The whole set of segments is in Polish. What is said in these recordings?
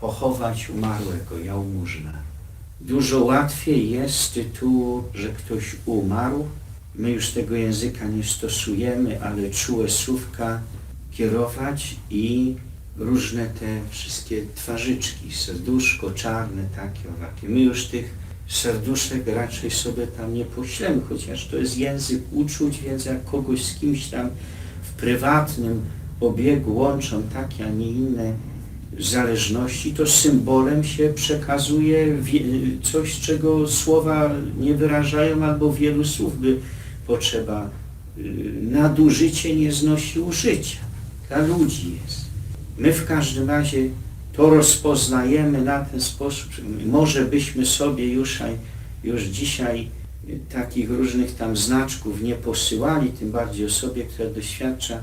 pochować umarłego, jałmużna. Dużo łatwiej jest z tytułu, że ktoś umarł. My już tego języka nie stosujemy, ale czułe słówka kierować i różne te wszystkie twarzyczki, serduszko czarne, takie, owakie. My już tych serduszek raczej sobie tam nie poślemy, chociaż to jest język uczuć, więc jak kogoś z kimś tam w prywatnym obiegu łączą takie, a nie inne zależności, to symbolem się przekazuje coś, czego słowa nie wyrażają, albo wielu słów by potrzeba. y, Nadużycie nie znosi użycia. Dla ludzi jest. My w każdym razie to rozpoznajemy na ten sposób. Może byśmy sobie już, już dzisiaj takich różnych tam znaczków nie posyłali, tym bardziej osobie, która doświadcza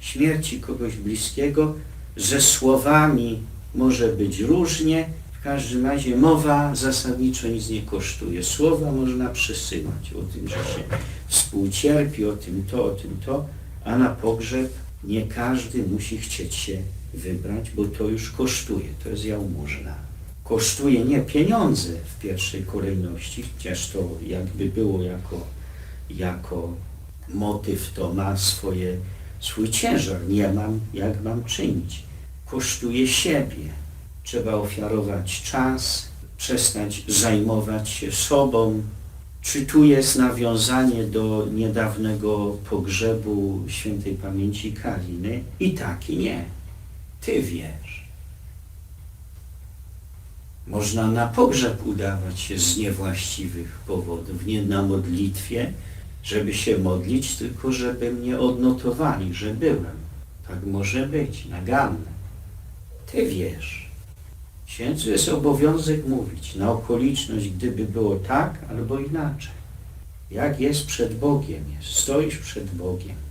śmierci kogoś bliskiego, ze słowami może być różnie, w każdym razie mowa zasadniczo nic nie kosztuje. Słowa można przesyłać o tym, że się współcierpi, o tym to, o tym to, a na pogrzeb nie każdy musi chcieć się wybrać, bo to już kosztuje, to jest jałmużna. Kosztuje nie pieniądze w pierwszej kolejności, chociaż to jakby było jako, jako motyw, to ma swoje, swój ciężar. Nie mam, jak mam czynić. Kosztuje siebie. Trzeba ofiarować czas, przestać zajmować się sobą. Czy tu jest nawiązanie do niedawnego pogrzebu świętej pamięci Kaliny? I tak, i nie. Ty wiesz. Można na pogrzeb udawać się z niewłaściwych powodów, nie na modlitwie, żeby się modlić, tylko żeby mnie odnotowali, że byłem. Tak może być, naganne. Ty wiesz. Księdzu jest obowiązek mówić na okoliczność, gdyby było tak albo inaczej. Jak jest przed Bogiem, jest. stoisz przed Bogiem.